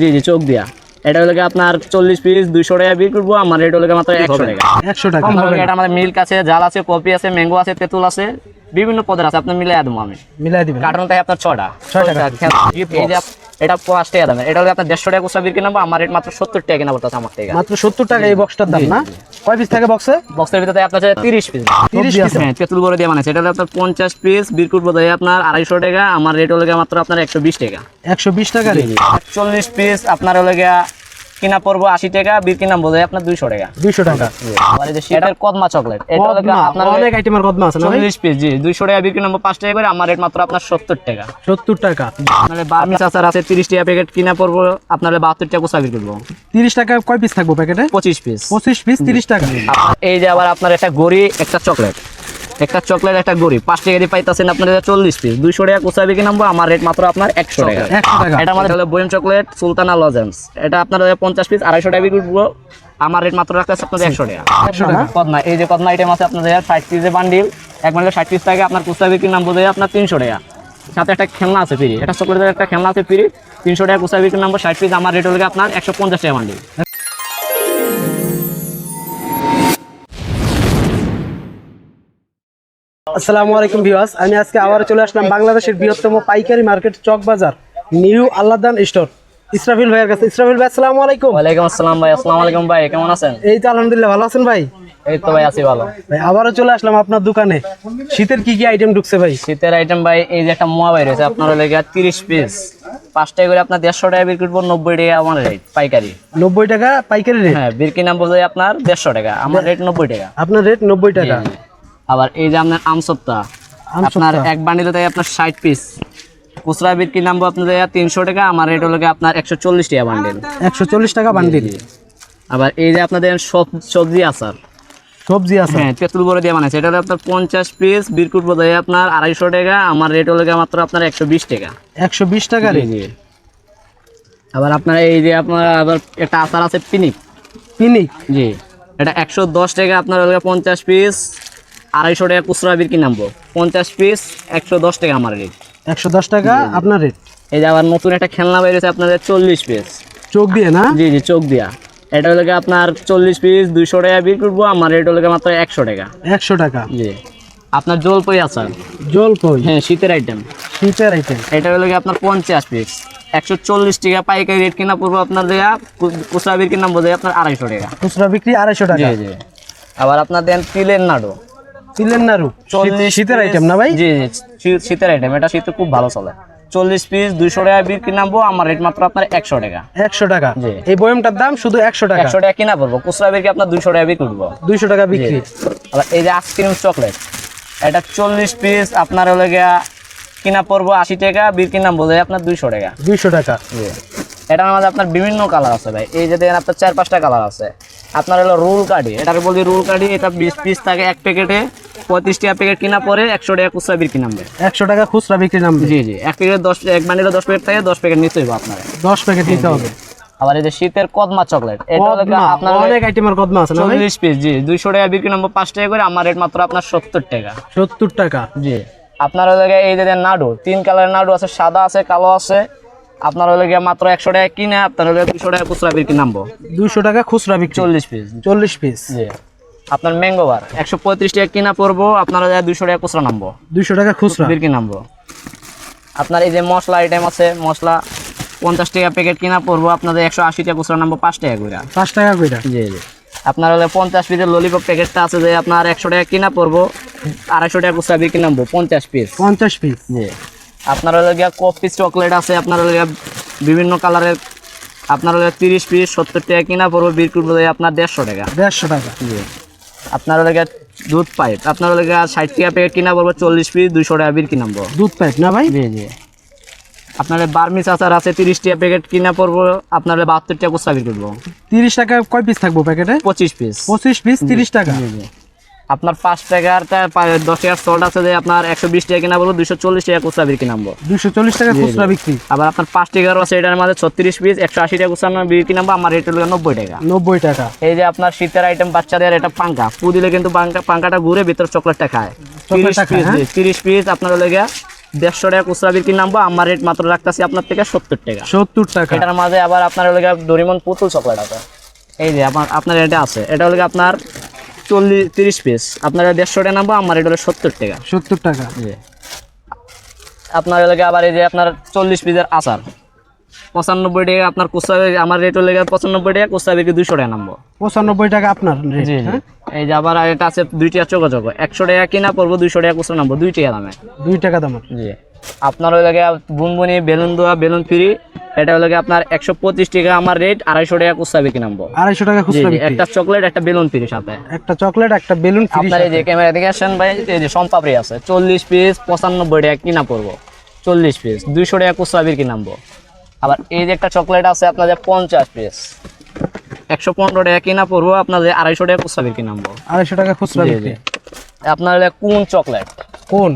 জি জি চোখ দিয়া। এটা হলো আপনার চল্লিশ পিস দুইশো টাকা বিক্রি করব আমার এটা হলো মাত্র একশো টাকা। একশো টাকা। এটা আমাদের মিল্ক আছে জাল আছে কফি আছে ম্যাঙ্গো আছে তেঁতুল আছে বিভিন্ন পদের আছে আপনি মিলাই দেবো আমি। মিলাই দিবেন। কার্টন থাকে আপনার ছটা ছয় টাকা। এই যে এটা পাঁচ টাকা দামের। এটা হলে আপনার দেড়শো টাকা কুচা বিক্রি নেব আমার রেট মাত্র সত্তর টাকা কেনা পড়তেছে আমার থেকে। মাত্র সত্তর টাকা এই বক্সটার দাম না? কয় পিস থাকে বক্সে বক্সের ভিতরে আপনার আছে তিরিশ পিস 30 piece? হ্যাঁ তেঁতুল বড় দিয়ে মানে এটা হলে আপনার পঞ্চাশ পিস বিরকুট বোধ হয় আপনার আড়াইশো টাকা। আমার রেট হলে মাত্র আপনার একশো বিশ টাকা। একশো বিশ টাকা রে চল্লিশ পিস আপনার হলে গিয়া কিনা পড়ব আশি টাকা বিক্রি নাম বোধ আপনার দুইশো টাকা। দুইশো টাকা। কদমা চকলেট এটা আপনার অনেক আইটেমের কদমা আছে চল্লিশ পিস জি দুইশো টাকা বিক্রি নাম্বার পাঁচ টাকা করে আমার রেট মাত্র আপনার সত্তর টাকা। সত্তর টাকা। আপনার বার্মিস আচার আছে তিরিশ টাকা প্যাকেট কিনা পড়ব আপনার বাহাত্তর টাকা কুচা বিক্রি করব। তিরিশ টাকা কয় পিস থাকব প্যাকেটে পঁচিশ পিস পঁচিশ পিস তিরিশ টাকা। এই যে আবার আপনার একটা গড়ি একটা চকলেট একটা চকলেট একটা গড়ি পাঁচ টাকা দিয়ে পাইতেছেন আপনার চল্লিশ পিস দুইশো টাকা কুচা বিক্রি নাম্বার আমার রেট মাত্র আপনার একশো টাকা। এটা আমাদের হলো বয়ম চকলেট সুলতানা লজেন্স। এটা আপনার পঞ্চাশ পিস আড়াইশো টাকা বিক্রি করব। আমার রেট মাত্র রাখতেছে আপনাদের একশো টাকা। কদমা এই যে কদমা আইটেম আছে আপনাদের ষাট পিসের বান্ডিল এক বান্ডিল ষাট পিস থাকে আপনার কুচা বিক্রির নাম বোঝায় আপনার তিনশো টাকা। সাথে একটা খেলনা আছে ফ্রি একটা চকলেটের একটা খেলনা আছে ফ্রি তিনশো টাকা কুচা বিক্রির নাম্বার ষাট পিস আমার রেট হলো আপনার একশো পঞ্চাশ টাকা বান্ডিল আসসালামু আলাইকুম ভিউয়ার্স আমি আজকে আবার চলে আসলাম বাংলাদেশের বৃহত্তম পাইকারি মার্কেট চক বাজার নিউ আল্লাদান স্টোর। ইসরাফিল ভাইয়ের কাছে। ইসরাফিল ভাই আসসালামু আলাইকুম। ওয়ালাইকুম আসসালাম ভাই আসসালামু আলাইকুম ভাই কেমন আছেন? এই তো আলহামদুলিল্লাহ ভালো আছেন ভাই? এই তো ভাই আছি ভালো। ভাই আবারও চলে আসলাম আপনার দোকানে। শীতের কি কি আইটেম ঢুকছে ভাই? শীতের আইটেম ভাই এই যে একটা মোয়া বাইর হয়েছে আপনার হলো গিয়ে তিরিশ পিস পাঁচ টাকা করে আপনার দেড়শো টাকা বিক্রি করব নব্বই টাকা আমার রেট পাইকারি। নব্বই টাকা পাইকারি রেট হ্যাঁ বিক্রি নাম বোঝায় আপনার দেড়শো টাকা আমার রেট নব্বই টাকা। আপনার রেট নব্বই টাকা। আবার এই যে আপনার আমসত্তা আপনার এক বান্ডিলে তাই আপনার ষাট পিস খুচরা বিক্রি নামবো আপনাদের তিনশো টাকা আমার রেট হলো আপনার একশো চল্লিশ টাকা বান্ডিল। একশো চল্লিশ টাকা বান্ডিল। আবার এই যে আপনাদের সব- সবজি আচার। সবজি আছে হ্যাঁ তেঁতুল বড় দিয়ে বানাইছে। এটা হলো আপনার পঞ্চাশ পিস বিরকুট বোধহয় আপনার আড়াইশো টাকা আমার রেট হলো মাত্র আপনার একশো বিশ টাকা। একশো বিশ টাকা রেট জি। আবার আপনার এই যে আপনার আবার একটা আচার আছে পিনিক। পিনিক। জি এটা একশো দশ টাকা আপনার হলো পঞ্চাশ পিস আড়াইশো টাকা খুচরা বিক্রি নামবো। পঞ্চাশ পিস একশো দশ টাকা আমার রেট একশো দশ টাকা আপনার রেট এই যে আবার নতুন একটা খেলনা বেরিয়েছে আপনাদের চল্লিশ পিস চোখ দিয়ে না? জি জি চোখ দিয়া। এটা হলো আপনার চল্লিশ পিস দুইশো টাকা বিক্রি করব আমার রেট হলো মাত্র একশো টাকা। একশো টাকা। জি। আপনার জলপই আচার জলপই? হ্যাঁ শীতের আইটেম শীতের আইটেম এটা হলো আপনার পঞ্চাশ পিস একশো চল্লিশ টাকা পাইকারি রেট কিনা পড়ব আপনার দেয়া খুচরা বিক্রি নাম বোঝায় আপনার আড়াইশো টাকা। খুচরা বিক্রি আড়াইশো টাকা। জি জি। আবার আপনার দেন তিলের নাড়ু। তিলের নাড়ু। শীতের আইটেম না ভাই? জি জি শীত- শীতের আইটেম এটা শীতে খুব ভালো চলে। চল্লিশ পিস দুইশো টাকা বিক্রি নামবো। আমার রেট মাত্র আপনার একশো টাকা। একশো টাকা। এই বয়মটার দাম শুধু একশো টাকা। একশো টাকা কিনা পড়ব খুচরা বিক্রি আপনার দুইশো টাকা বিক্রি করব। দুইশো টাকা বিক্রি। এই যে আইসক্রিম চকলেট এটা চল্লিশ পিস আপনার হলো গিয়া কিনা পড়ব আশি টাকা বিক্রি নাম বোঝায় আপনার দুইশো টাকা। দুইশো টাকা। এটার মধ্যে আপনার বিভিন্ন কালার আছে ভাই। এই যে দেখেন আপনার চার পাঁচটা কালার আছে। আপনার হলো রুল কার্ডি এটার বলি রুল কার্ডি এটা বিশ পিস থাকে এক প্যাকেটে পঁয়ত্রিশ টাকা প্যাকেট কিনা পরে একশো টাকা খুচরা বিক্রি নামবে। একশো টাকা খুচরা বিক্রি নামবে। জি জি। এক প্যাকেট দশ এক বান্ডিলে দশ প্যাকেট থাকে দশ প্যাকেট নিতে হইব আপনার। দশ প্যাকেট নিতে হবে। আবার এই যে শীতের কদমা চকলেট এটা আপনার অনেক আইটেমের কদমা আছে না পিস জি। দুইশো টাকা বিক্রি টাকা করে আমার রেট মাত্র আপনার সত্তর টাকা। সত্তর টাকা। জি। আপনার হলো এই যে নাড়ু তিন কালারের নাড়ু আছে সাদা আছে কালো আছে। আপনার হলো গিয়ে মাত্র একশো টাকা কিনে আপনার হলো দুশো টাকা খুচরা বিক্রি নামবো। দুইশো টাকা খুচরা বিক্রি। চল্লিশ পিস চল্লিশ পিস জি। আপনার ম্যাঙ্গো বার একশো পঁয়ত্রিশ টাকা কিনা পড়ব আপনার দুশো টাকা খুচরা নামবো। দুইশো টাকা খুচরা? বিক্রি নামবো। আপনার এই যে মশলা আইটেম আছে মশলা পঞ্চাশ টাকা প্যাকেট কিনা পড়ব আপনাদের একশো আশি টাকা খুচরা নামবো পাঁচ টাকা করে পাঁচ টাকা কইরা? জি জি। আপনার হলে পঞ্চাশ পিসের ললিপপ প্যাকেটটা আছে যে আপনার একশো টাকা কিনা পড়ব আড়াইশো টাকা খুচরা বিক্রি নামবো পঞ্চাশ পিস পঞ্চাশ পিস জি। আপনার হলে গিয়া কফি চকলেট আছে আপনার হলে বিভিন্ন কালারের আপনার হলে তিরিশ পিস সত্তর টাকা কিনা পড়ব বিক্রি করব আপনার দেড়শো টাকা। দেড়শো টাকা। জি। আপনার লাগে দুধ পাইপ। আপনার লাগে ষাট টাকা প্যাকেট কিনা বলব চল্লিশ পিস দুইশো টাকা বিল কিনাম দুধ পাইপ না ভাই? জি জি। আপনার বার্মিস আচার আছে তিরিশ টাকা প্যাকেট কিনা পড়ব আপনার বাহাত্তর টাকা কুচা বিল করব। তিরিশ টাকা কয় পিস থাকব প্যাকেটে পঁচিশ পিস পঁচিশ পিস তিরিশ টাকা? জি জি। আপনার পাঁচ টাকারটা দশ টাকার সল্ট আছে যে আপনার একশো বিশ টাকা কিনা বলব দুশো চল্লিশ টাকা কুচা বিক্রি নামবো দুইশো চল্লিশ টাকা খুচরা বিক্রি। আবার আপনার পাঁচ টাকার আছে এটার মধ্যে ছত্রিশ পিস একশো আশি টাকা কুচা বিক্রি নামবো আমার রেট হলো নব্বই টাকা। নব্বই টাকা। এই যে আপনার শীতের আইটেম বাচ্চাদের এটা পাঙ্কা। পু দিলে কিন্তু পাঙ্কা পাঙ্কাটা ঘুরে ভিতর চকলেটটা খায়। তিরিশ পিস হ্যাঁ? তিরিশ পিস আপনার হলে গিয়া দেড়শো টাকা খুচরা বিক্রি নামবো আমার রেট মাত্র রাখতেছি আপনার থেকে সত্তর টাকা। সত্তর টাকা। এটার মাঝে আবার আপনার হলো গিয়ে ডোরিমন পুতুল চকলেট আছে। এই যে আপনার আপনার এটা আছে এটা হলো আপনার চল্লিশ তিরিশ পিস আপনারা দেড়শো টাকা নামবো আমার এটা হলো সত্তর টাকা। সত্তর টাকা। আপনার এলাকায় আবার এই যে আপনার চল্লিশ পিসের আচার। পঁচানব্বই টাকা আপনার কুচা আমার রেট হলো পঁচানব্বই টাকা কুচা বিক্রি দুশো টাকা নামবো। পঁচানব্বই টাকা আপনার জি হ্যাঁ? এই যে আবার এটা আছে দুইটা চোখো চোখো। একশো টাকা কিনা পড়ব দুইশো টাকা খুচরা নামবো দুই টাকা দামে। দুই টাকা দামের জি। আপনার ওই লাগে বুনবুনি বেলুন দেওয়া বেলুন ফ্রি এটা হলো আপনার একশো পঁচিশ টাকা আমার রেট আড়াইশো টাকা কুচা বিক্রি নামবো। আড়াইশো টাকা খুচরা একটা চকলেট একটা বেলুন ফ্রি সাথে। একটা চকলেট একটা বেলুন ফ্রি আপনার এই যে ক্যামেরা দিকে আসেন ভাই এই যে সম্পাপড়ি আছে চল্লিশ পিস পঁচানব্বই টাকা কিনা পড়ব। চল্লিশ পিস দুইশো টাকা কুচা বিক্রি নামবো। আবার এই যে একটা চকলেট আছে আপনাদের পঞ্চাশ পিস একশো পনেরো টাকা কিনা পড়ব আপনাদের আড়াইশো টাকা কুচা বিক্রি নামবো। আড়াইশো টাকা খুচরা বিক্রি। আপনার কোন চকলেট কোন?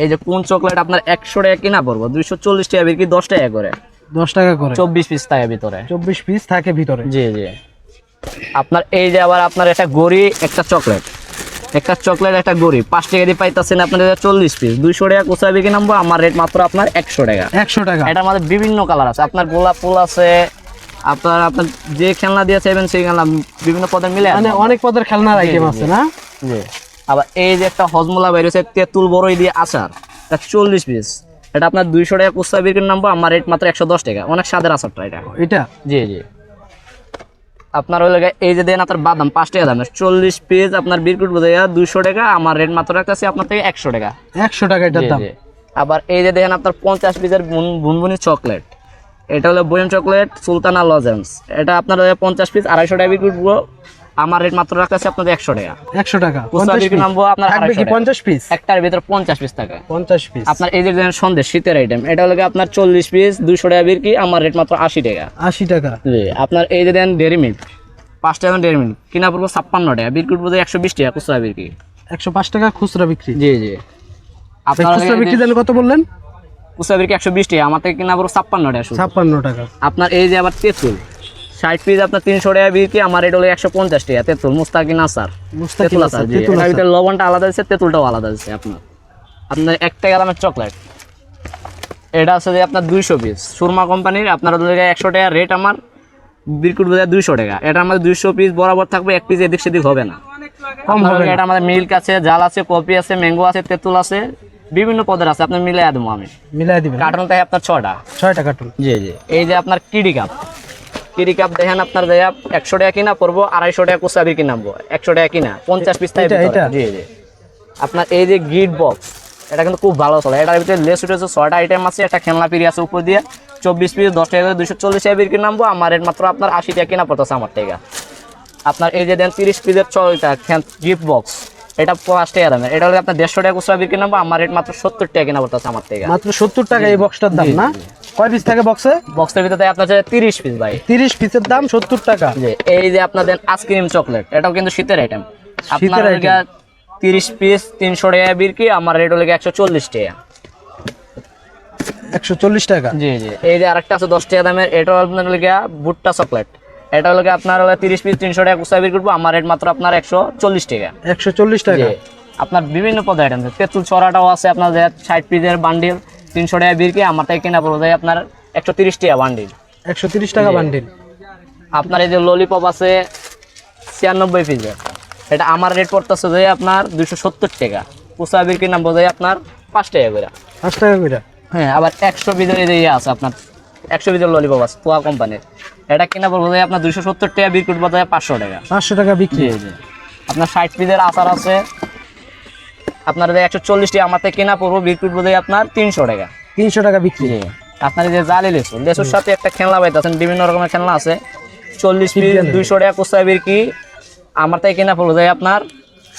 এই যে কোন চকলেট আপনার একশো টাকা কিনা পড়ব দুইশো চল্লিশ টাকা বিক্রি দশ টাকা করে। দশ টাকা করে। চব্বিশ পিস থাকে ভিতরে। চব্বিশ পিস থাকে ভিতরে। জি জি। আপনার এই যে আবার আপনার একটা গড়ি একটা চকলেট একটা চকলেট একটা গড়ি পাঁচ টাকা দিয়ে পাইতেছেন আপনার চল্লিশ পিস দুইশো টাকা কোথায় বিক্রি নামবো? আমার রেট মাত্র আপনার একশো টাকা। একশো টাকা। এটার মধ্যে বিভিন্ন কালার আছে। আপনার গোলাপ ফুল আছে আপনার আপনার যে খেলনা দিয়ে চাইবেন সেই খেলনা বিভিন্ন পদের মিলে মানে অনেক পদের খেলনার আইটেম আছে না? আবার এই যে একটা হজমোলা বেরিয়েছে তেঁতুল বড়ই দিয়ে আচার। এটা চল্লিশ পিস এটা আপনার দুইশো টাকা কুস্তা বিক্রি নামবো? আমার রেট মাত্র একশো দশ টাকা। অনেক স্বাদের আচারটা এটা। এটা? জি জি। আপনার ওই লাগে এই যে দেন আপনার বাদাম পাঁচ টাকা দাম চল্লিশ পিস আপনার বিরকুট বোঝাইয়া দুশো টাকা আমার রেট মাত্র রাখতেছি আপনার থেকে একশো টাকা। একশো টাকা এটার দাম। আবার এই যে দেখেন আপনার পঞ্চাশ পিসের বুনবুনি চকলেট এটা হলো বোয়েন চকলেট সুলতানা লজেন্স। এটা আপনার পঞ্চাশ পিস আড়াইশো টাকা বিক্রি আমার রেট মাত্র রাখতেছি আপনাদের একশো টাকা। একশো টাকা। নামবো আপনার টাকা। পঞ্চাশ পিস? একটার ভিতরে পঞ্চাশ পিস থাকে। পঞ্চাশ পিস। আপনার এই যে সন্দেশ শীতের আইটেম এটা হলো আপনার চল্লিশ পিস দুইশো টাকা বিক্রি আমার রেট মাত্র আশি টাকা। আশি টাকা। জি আপনার এই যে দেন ডেরি মিল্ক পাঁচ টাকা ডেরি মিল্ক কিনা পড়ব ছাপ্পান্ন টাকা বিক্রি করব একশো বিশ টাকা খুচরা বিক্রি। একশো পাঁচ টাকা খুচরা বিক্রি। জি জি। আপনার খুচরা বিক্রি দেন কত বললেন? খুচরা বিক্রি একশো বিশ টাকা আমার থেকে কিনা পড়ব ছাপ্পান্ন টাকা। ছাপ্পান্ন টাকা। আপনার এই যে আবার তেঁতুল ষাট পিস আপনার তিনশো টাকা বিক্রি আমার রেট হলো একশো পঞ্চাশ টাকা তেঁতুল মুস্তাকিন মুস্তাকিম তেঁতুল তেঁতুল এটার ভিতরে লবণটা আলাদা দিচ্ছে তেঁতুলটাও আলাদা দিচ্ছে আপনার। আপনার এক টাকা দামের চকলেট। এটা আছে যে আপনার দুইশো পিস সুরমা কোম্পানির আপনার একশো টাকা রেট আমার বিরকুট বোঝায় দুইশো টাকা। এটা আমাদের দুইশো পিস বরাবর থাকবে এক পিস এদিক সেদিক হবে না। কম হবে এটা আমাদের মিল্ক আছে জাল আছে কফি আছে ম্যাঙ্গো আছে তেঁতুল আছে বিভিন্ন পদের আছে। আপনার মিলাই দেবো আমি। মিলাই দিবেন। কার্টন থাকে আপনার ছটা ছয়টা কার্টুন জি জি। এই যে আপনার কিডি কাপ কাপ দেখেন আপনার দেয়া একশো টাকা কিনা পড়ব আড়াইশো টাকা একশো টাকা কিনা পঞ্চাশ পিস? জি জি। আপনার এই যে গিট বক্স এটা কিন্তু খুব ভালো চলে। এটার ভিতরে লেস উঠেছে ছয়টা আইটেম আছে একটা খেলনা পিড়ি আছে উপর দিয়ে। চব্বিশ পিস দশ টাকা দুশো চল্লিশ টাকা বিক্রি নামবো আমার রেট মাত্র আপনার আশি টাকা কিনা পড়তেছে আমার টাকা আপনার এই যে দেন তিরিশ পিসের ছয়টা গিফট বক্স এটা পাঁচ টাকা দামের। এটা হলে আপনার দেড়শো টাকা কুচরা বিক্রি নামবো আমার রেট মাত্র সত্তর টাকা কিনা পড়তেছে আমার টাকা মাত্র সত্তর টাকা এই বক্সটার দাম না? কয় পিস থাকে বক্সে বক্সের ভিতরে আপনার তিরিশ পিস ভাই। তিরিশ পিসের দাম সত্তর টাকা। এই যে আপনাদের আইসক্রিম চকলেট এটাও কিন্তু শীতের আইটেম শীতের তিরিশ পিস তিনশো টাকা বিক্রি আমার রেট হলে একশো চল্লিশ টাকা। একশো চল্লিশ টাকা। জি জি এই যে আরেকটা আছে দশ টাকা দামের এটাও আপনার লেগে ভুট্টা চকলেট এটা হলো আপনার হলে তিরিশ পিস তিনশো টাকা কুচা বিক্রি করব আমার রেট মাত্র আপনার একশো চল্লিশ টাকা। একশো চল্লিশ টাকা। আপনার বিভিন্ন পদ আইটেম তেঁতুল ছড়াটাও আছে আপনার ষাট পিসের বান্ডিল তিনশো টাকা বিক্রি আমার থেকে কেনা পড়ব যায় আপনার একশো তিরিশ টাকা বান্ডিল একশো তিরিশ টাকা বান্ডিল আপনার এই যে ললিপপ আছে ছিয়ানব্বই পিসের এটা আমার রেট পড়তেছে যে আপনার দুশো সত্তর টাকা। কুচা বিক্রি নাম বোঝায় আপনার পাঁচ টাকা করে। পাঁচ টাকা করে? হ্যাঁ আবার একশো পিসের এই যে ইয়ে আছে আপনার একশো পিসের ললিপপ আছে তোয়া কোম্পানির এটা কিনা পড়ব যে আপনার দুশো সত্তর টাকা বিক্রি বোঝায় পাঁচশো টাকা। পাঁচশো টাকা বিক্রি। জি জি। আপনার ষাট পিসের আচার আছে আপনার যে একশো চল্লিশটি আমার থেকে কেনা পড়ব বিক্রি বোঝায় আপনার তিনশো টাকা। তিনশো টাকা বিক্রি। আপনার যে জালি লেসু লেসুর সাথে একটা খেলনা পাইতেছেন বিভিন্ন রকমের খেলনা আছে। চল্লিশ পিস দুইশো টাকা কোথায় বিক্রি। আমার তাই কিনা পড়বে যায় আপনার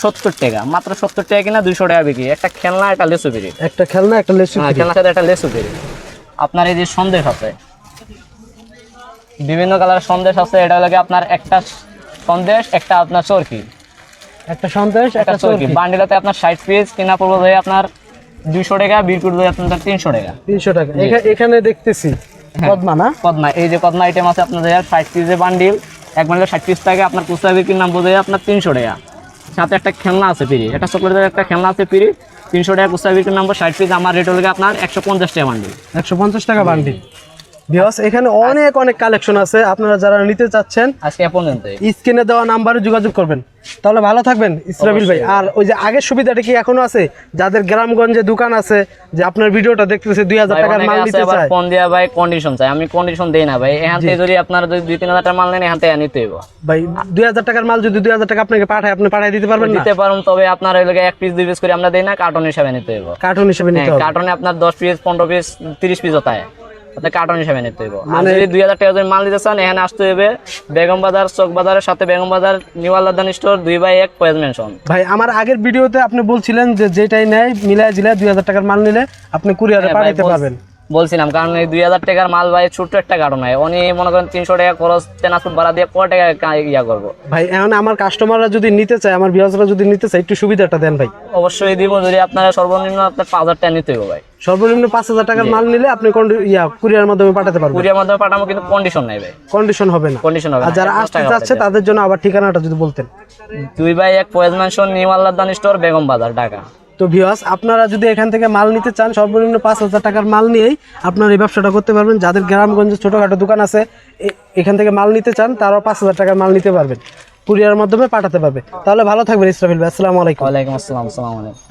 সত্তর টাকা। মাত্র সত্তর টাকা কিনা দুইশো টাকা বিক্রি। একটা খেলনা একটা লেসু বিক্রি। একটা খেলনা একটা লেসু হ্যাঁ খেলনার সাথে একটা লেসু বিক্রি। আপনার এই যে সন্দেশ আছে বিভিন্ন কালারের সন্দেশ আছে। এটা লাগে আপনার একটা সন্দেশ একটা আপনার চরকি। একটা সন্দেশ একটা চরকি বান্ডিলাতে আপনার ষাট পিস কিনা পড়বে যায় আপনার দুইশো টাকা বিক্রি করবে আপনার তিনশো টাকা। তিনশো টাকা। এখানে দেখতেছি পদ্মা না? কদমা এই যে কদমা আইটেম আছে আপনাদের ষাট পিসের বান্ডিল। এক বান্ডিল ষাট পিস থাকে আপনার কুচা বিক্রির নাম আপনার তিনশো টাকা। সাথে একটা খেলনা আছে পিড়ি। একটা চকলেটের একটা খেলনা আছে পিড়ি। তিনশো টাকা বিক্রি নাম্বার ষাট পিস আমার রেট হলো আপনার একশো পঞ্চাশ টাকা বান্ডিল। একশো পঞ্চাশ টাকা বান্ডিল। এখানে অনেক অনেক কালেকশন আছে। আপনারা যারা নিতে চাচ্ছেন আজকে এ পর্যন্তই। স্ক্রিনে দেওয়া নাম্বারে যোগাযোগ করবেন। তাহলে ভালো থাকবেন ইসরাবিল ভাই। আর ওই যে আগের সুবিধাটা কি এখনও আছে? যাদের গ্রামগঞ্জে দোকান আছে যে আপনার ভিডিওটা দেখতেছে দুই হাজার ভাই, টাকার মাল নিতে চায়। ফোন দিয়া ভাই কন্ডিশন চাই আমি কন্ডিশন দেই না ভাই। এখান থেকে যদি আপনার যদি দুই তিন হাজার টাকা মাল নেন এখান থেকে নিতে হইব। ভাই দুই হাজার টাকার মাল যদি দুই হাজার টাকা আপনাকে পাঠায় আপনি পাঠিয়ে দিতে পারবেন না? দিতে পারুন তবে আপনার ওই এক পিস দুই পিস করে আমরা দেই না কার্টন হিসাবে নিতে হইব। কার্টুন হিসেবে নিতে হবে। কার্টনে আপনার দশ পিস পনেরো পিস তিরিশ পিস হতায়। আপনি কার্টন হিসাবে নিতে হইব। মানে- যদি দুই হাজার টাকা যদি মাল নিতে চান এখানে আসতে হবে বেগম বাজার চক বাজারের সাথে বেগম বাজার নিউ আল্লাদান স্টোর দুই বাই এক পয়েজ মেনশন ভাই আমার আগের ভিডিওতে আপনি বলছিলেন যে যেটাই নেয় মিলায় জিলায় দুই হাজার টাকার মাল নিলে আপনি কুরিয়ারে হ্যাঁ, পাঠাইতে পারবেন। বলছিলাম কারণ এই দুই হাজার টাকার মাল ভাই ছোট্ট একটা কার্টন হয়। উনি মনে করেন তিনশো টাকা খরচ ট্রান্সপোর্ট ভাড়া দিয়ে কয় টাকা ইয়া করব? ভাই এখন আমার কাস্টমাররা যদি নিতে চায় আমার বিয়াসরা যদি নিতে চায় একটু সুবিধাটা দেন ভাই। অবশ্যই দিব যদি আপনারা সর্বনিম্ন আপনার পাঁচ হাজার টাকা নিতে হবে ভাই। সর্বনিম্ন পাঁচ হাজার টাকার মাল নিলে আপনি ইয়া কুরিয়ার মাধ্যমে পাঠাতে পারবেন। কুরিয়ার মাধ্যমে পাঠাবো কিন্তু কন্ডিশন নাই ভাই। কন্ডিশন হবে না। কন্ডিশন হবে আর যারা আসতে যাচ্ছে তাদের জন্য আবার ঠিকানাটা যদি বলতেন। দুই ভাই এক পয়েজ mansion new Alladan store Begum Bazar Dhaka. তো ভিওয়াস আপনারা যদি এখান থেকে মাল নিতে চান, সর্বনিম্ন পাঁচ হাজার টাকার মাল নিয়েই আপনারা এই ব্যবসাটা করতে পারবেন। যাদের গ্রামগঞ্জে ছোটোখাটো দোকান আছে এখান থেকে মাল নিতে চান, তারাও পাঁচ হাজার টাকার মাল নিতে পারবেন। কুরিয়ার মাধ্যমে পাঠাতে পারবে। তাহলে ভালো থাকবেন ইসরাফিল ভাই, আসসালামু আলাইকুম। আসসালাম, আসসালামু আলাইকুম।